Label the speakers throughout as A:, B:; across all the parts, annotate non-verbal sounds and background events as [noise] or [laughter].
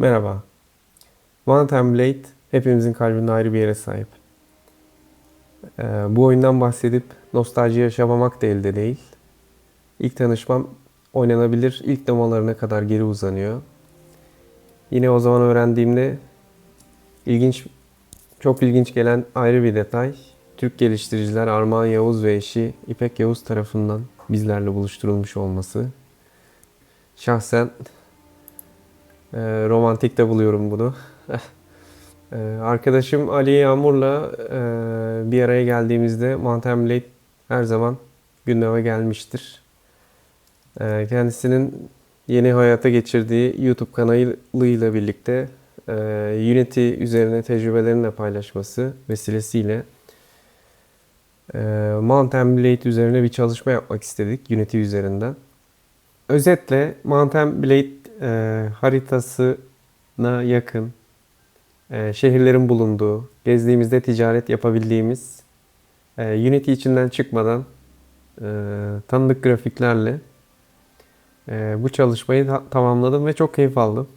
A: Merhaba. One Time Blade hepimizin kalbinde ayrı bir yere sahip. Ee, bu oyundan bahsedip nostalji yaşamamak da elde değil. İlk tanışmam oynanabilir ilk demolarına kadar geri uzanıyor. Yine o zaman öğrendiğimde ilginç, çok ilginç gelen ayrı bir detay. Türk geliştiriciler Armağan Yavuz ve eşi İpek Yavuz tarafından bizlerle buluşturulmuş olması. Şahsen ee, romantik de buluyorum bunu. [laughs] Ee, arkadaşım Ali Yağmur'la e, bir araya geldiğimizde Mountain Blade her zaman gündeme gelmiştir. Ee, kendisinin yeni hayata geçirdiği YouTube kanalıyla birlikte e, Unity üzerine tecrübelerini de paylaşması vesilesiyle e, Mountain Blade üzerine bir çalışma yapmak istedik Unity üzerinden. Özetle Mountain Blade e, haritasına yakın e, şehirlerin bulunduğu, gezdiğimizde ticaret yapabildiğimiz, e, Unity içinden çıkmadan e, tanıdık grafiklerle e, bu çalışmayı ta- tamamladım ve çok keyif aldım.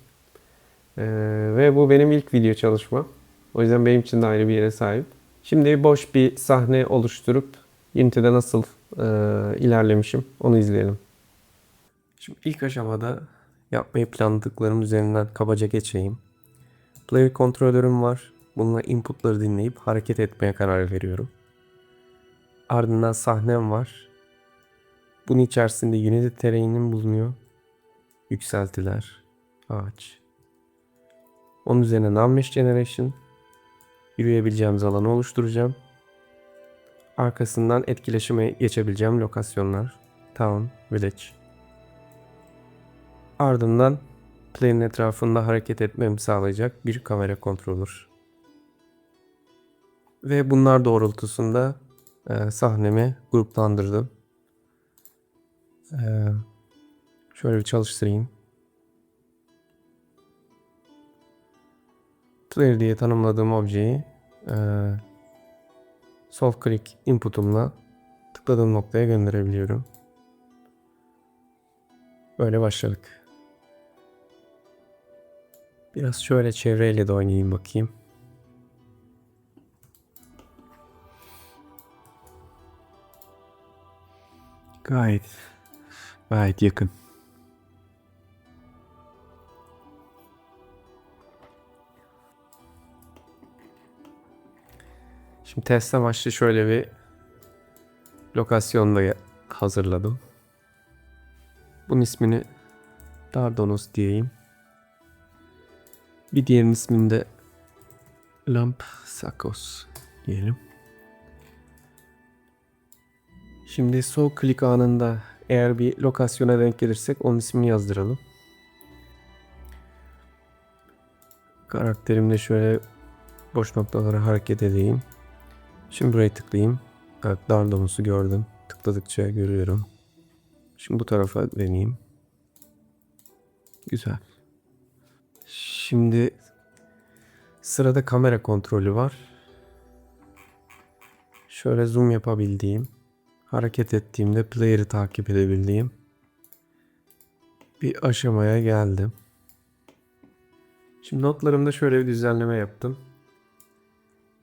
A: E, ve bu benim ilk video çalışmam. O yüzden benim için de ayrı bir yere sahip. Şimdi boş bir sahne oluşturup Unity'de nasıl e, ilerlemişim onu izleyelim. Şimdi ilk aşamada yapmayı planladıklarım üzerinden kabaca geçeyim. Player kontrolörüm var. Bununla inputları dinleyip hareket etmeye karar veriyorum. Ardından sahnem var. Bunun içerisinde Unity terrainim bulunuyor. Yükseltiler, ağaç. Onun üzerine non-mesh generation. Yürüyebileceğimiz alanı oluşturacağım. Arkasından etkileşime geçebileceğim lokasyonlar. Town, village. Ardından play'in etrafında hareket etmemi sağlayacak bir kamera kontrolür. Ve bunlar doğrultusunda e, sahnemi gruplandırdım. E, şöyle bir çalıştırayım. Player diye tanımladığım objeyi e, sol click input'umla tıkladığım noktaya gönderebiliyorum. Böyle başladık. Biraz şöyle çevreyle de oynayayım bakayım.
B: Gayet, gayet yakın.
A: Şimdi test amaçlı şöyle bir lokasyonda hazırladım. Bunun ismini Dardanos diyeyim. Bir diğerinin ismini de Lamp Sakos diyelim. Şimdi sol klik anında eğer bir lokasyona denk gelirsek onun ismini yazdıralım. Karakterimde şöyle boş noktalara hareket edeyim. Şimdi buraya tıklayayım. Evet Dardanos'u gördüm. Tıkladıkça görüyorum. Şimdi bu tarafa deneyeyim. Güzel. Şimdi sırada kamera kontrolü var. Şöyle zoom yapabildiğim, hareket ettiğimde player'ı takip edebildiğim bir aşamaya geldim. Şimdi notlarımda şöyle bir düzenleme yaptım.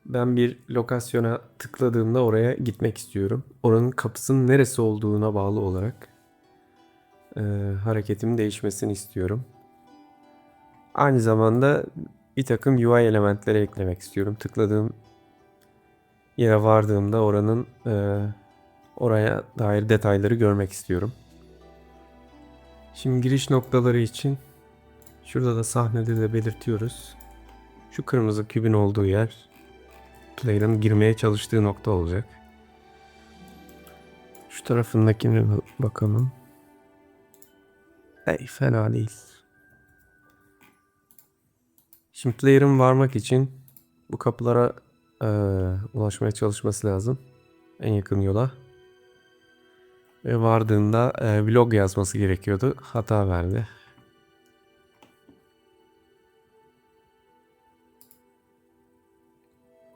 A: Ben bir lokasyona tıkladığımda oraya gitmek istiyorum. Oranın kapısının neresi olduğuna bağlı olarak e, hareketimin değişmesini istiyorum. Aynı zamanda bir takım UI elementleri eklemek istiyorum. Tıkladığım yere vardığımda oranın e, oraya dair detayları görmek istiyorum. Şimdi giriş noktaları için şurada da sahnede de belirtiyoruz. Şu kırmızı kübün olduğu yer player'ın girmeye çalıştığı nokta olacak. Şu tarafındakine bakalım. Ey fena değil. Şimdi player'ın varmak için bu kapılara eee, ulaşmaya çalışması lazım. En yakın yola. Ve vardığında eee, vlog yazması gerekiyordu. Hata verdi.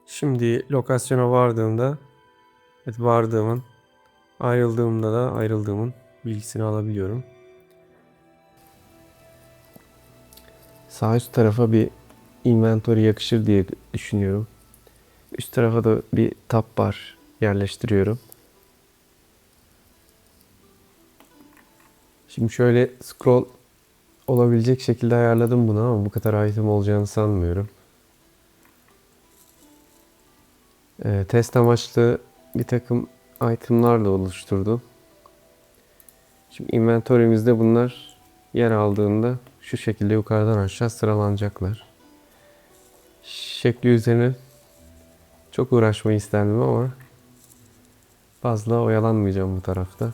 A: Şimdi lokasyona vardığımda evet vardığımın ayrıldığımda da ayrıldığımın bilgisini alabiliyorum. Sağ üst tarafa bir inventory yakışır diye düşünüyorum. Üst tarafa da bir tab bar yerleştiriyorum. Şimdi şöyle scroll olabilecek şekilde ayarladım bunu ama bu kadar item olacağını sanmıyorum. Ee, test amaçlı bir takım itemlar da oluşturdum. Şimdi inventory'mizde bunlar yer aldığında şu şekilde yukarıdan aşağı sıralanacaklar. Şekli üzerine çok uğraşmayı isterdim ama fazla oyalanmayacağım bu tarafta.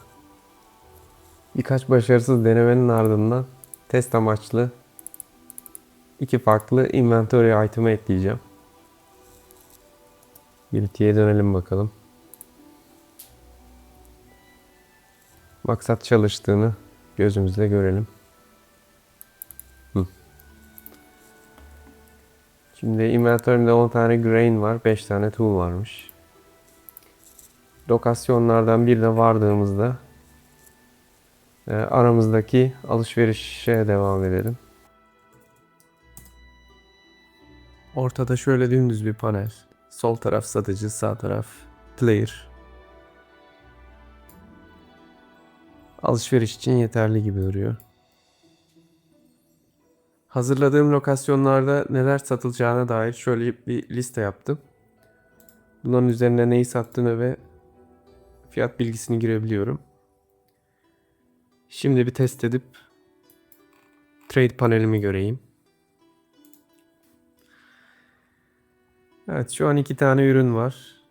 A: Birkaç başarısız denemenin ardından test amaçlı iki farklı inventory item'ı ekleyeceğim. Unity'ye dönelim bakalım. Maksat çalıştığını gözümüzle görelim. Şimdi inventörümde 10 tane grain var, 5 tane tool varmış. Lokasyonlardan birine vardığımızda e, aramızdaki alışverişe devam edelim. Ortada şöyle dümdüz bir panel. Sol taraf satıcı, sağ taraf player. Alışveriş için yeterli gibi duruyor. Hazırladığım lokasyonlarda neler satılacağına dair şöyle bir liste yaptım. Bunların üzerine neyi sattığını ve fiyat bilgisini girebiliyorum. Şimdi bir test edip trade panelimi göreyim. Evet şu an iki tane ürün var.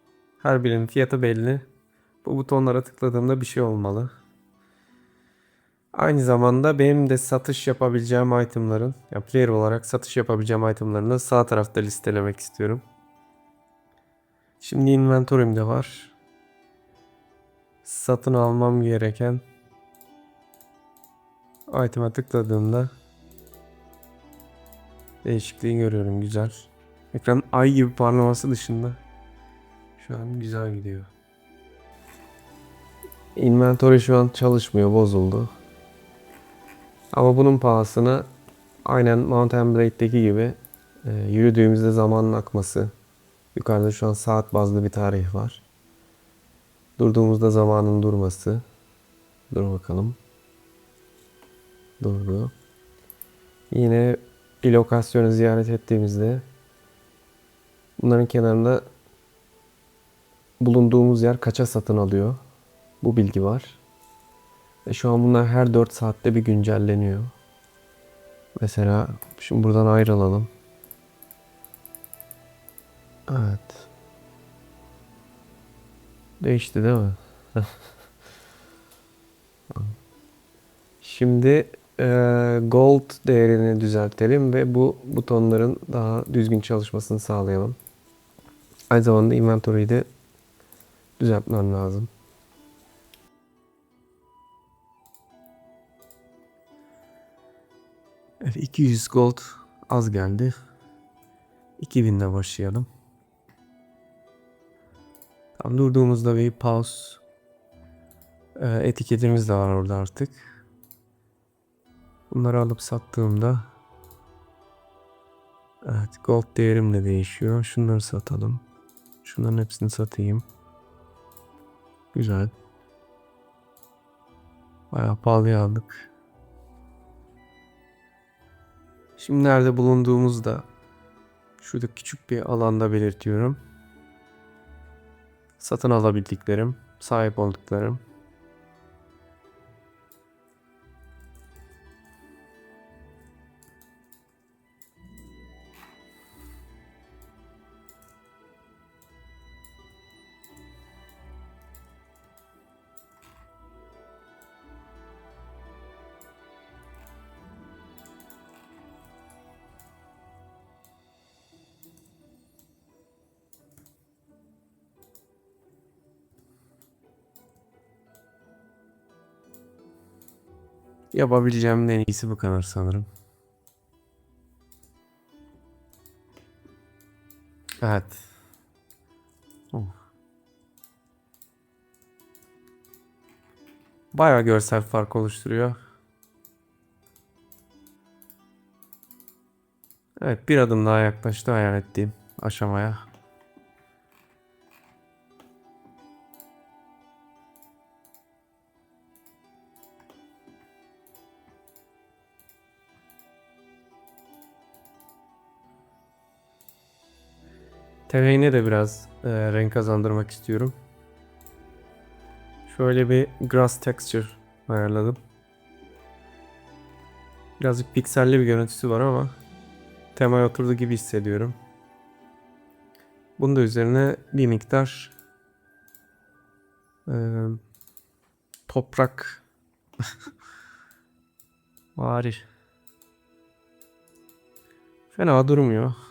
A: Her birinin fiyatı belli. Bu butonlara tıkladığımda bir şey olmalı. Aynı zamanda benim de satış yapabileceğim itemların, ya player olarak satış yapabileceğim itemlarını sağ tarafta listelemek istiyorum. Şimdi inventory'imde var. Satın almam gereken item'a tıkladığımda değişikliği görüyorum. Güzel. Ekran ay gibi parlaması dışında şu an güzel gidiyor. Inventory şu an çalışmıyor, bozuldu. Ama bunun pahasına aynen Mountain Blade'deki gibi e, yürüdüğümüzde zamanın akması. Yukarıda şu an saat bazlı bir tarih var. Durduğumuzda zamanın durması. Dur bakalım. Durdu. Yine bir lokasyonu ziyaret ettiğimizde bunların kenarında bulunduğumuz yer kaça satın alıyor. Bu bilgi var. Ve şu an bunlar her 4 saatte bir güncelleniyor. Mesela şimdi buradan ayrılalım. Evet. Değişti değil mi? [laughs] Şimdi e, gold değerini düzeltelim ve bu butonların daha düzgün çalışmasını sağlayalım. Aynı zamanda inventory'yi de düzeltmem lazım. Evet, 200 gold az geldi. 2000 ile başlayalım. Tam durduğumuzda bir pause e, etiketimiz de var orada artık. Bunları alıp sattığımda Evet gold değerim de değişiyor. Şunları satalım. Şunların hepsini satayım. Güzel. Bayağı pahalıya aldık. Şimdi nerede bulunduğumuzda şurada küçük bir alanda belirtiyorum. Satın alabildiklerim, sahip olduklarım. Yapabileceğim en iyisi bu kadar sanırım. Evet. Oh. Bayağı görsel fark oluşturuyor. Evet bir adım daha yaklaştı hayal ettiğim aşamaya. Tereyine de biraz e, renk kazandırmak istiyorum. Şöyle bir grass texture ayarladım. Birazcık pikselli bir görüntüsü var ama temaya oturdu gibi hissediyorum. Bunun da üzerine bir miktar e, toprak [laughs] vari. Fena durmuyor.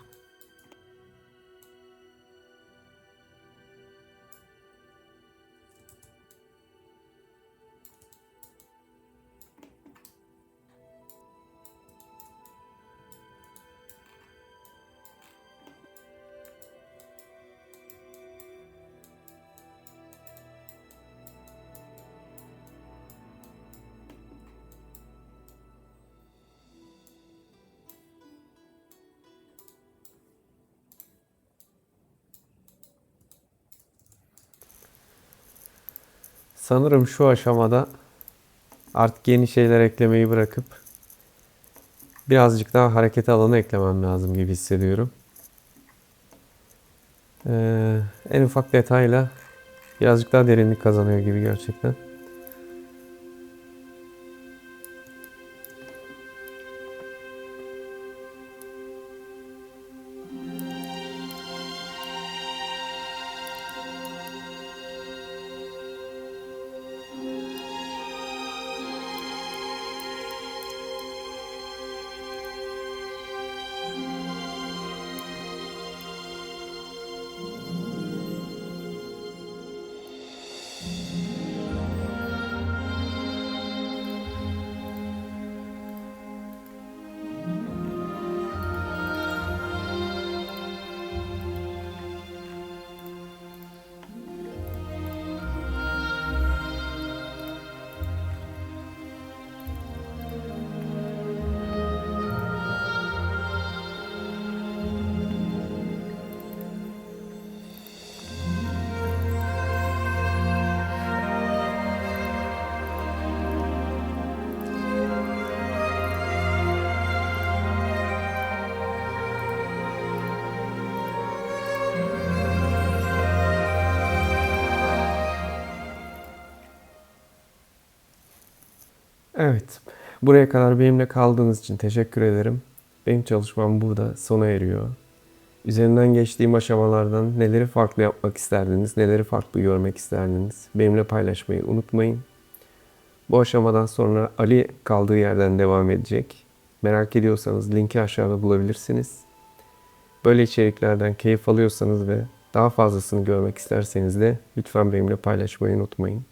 A: Sanırım şu aşamada artık yeni şeyler eklemeyi bırakıp birazcık daha hareket alanı eklemem lazım gibi hissediyorum. Ee, en ufak detayla birazcık daha derinlik kazanıyor gibi gerçekten. Evet. Buraya kadar benimle kaldığınız için teşekkür ederim. Benim çalışmam burada sona eriyor. Üzerinden geçtiğim aşamalardan neleri farklı yapmak isterdiniz, neleri farklı görmek isterdiniz benimle paylaşmayı unutmayın. Bu aşamadan sonra Ali kaldığı yerden devam edecek. Merak ediyorsanız linki aşağıda bulabilirsiniz. Böyle içeriklerden keyif alıyorsanız ve daha fazlasını görmek isterseniz de lütfen benimle paylaşmayı unutmayın.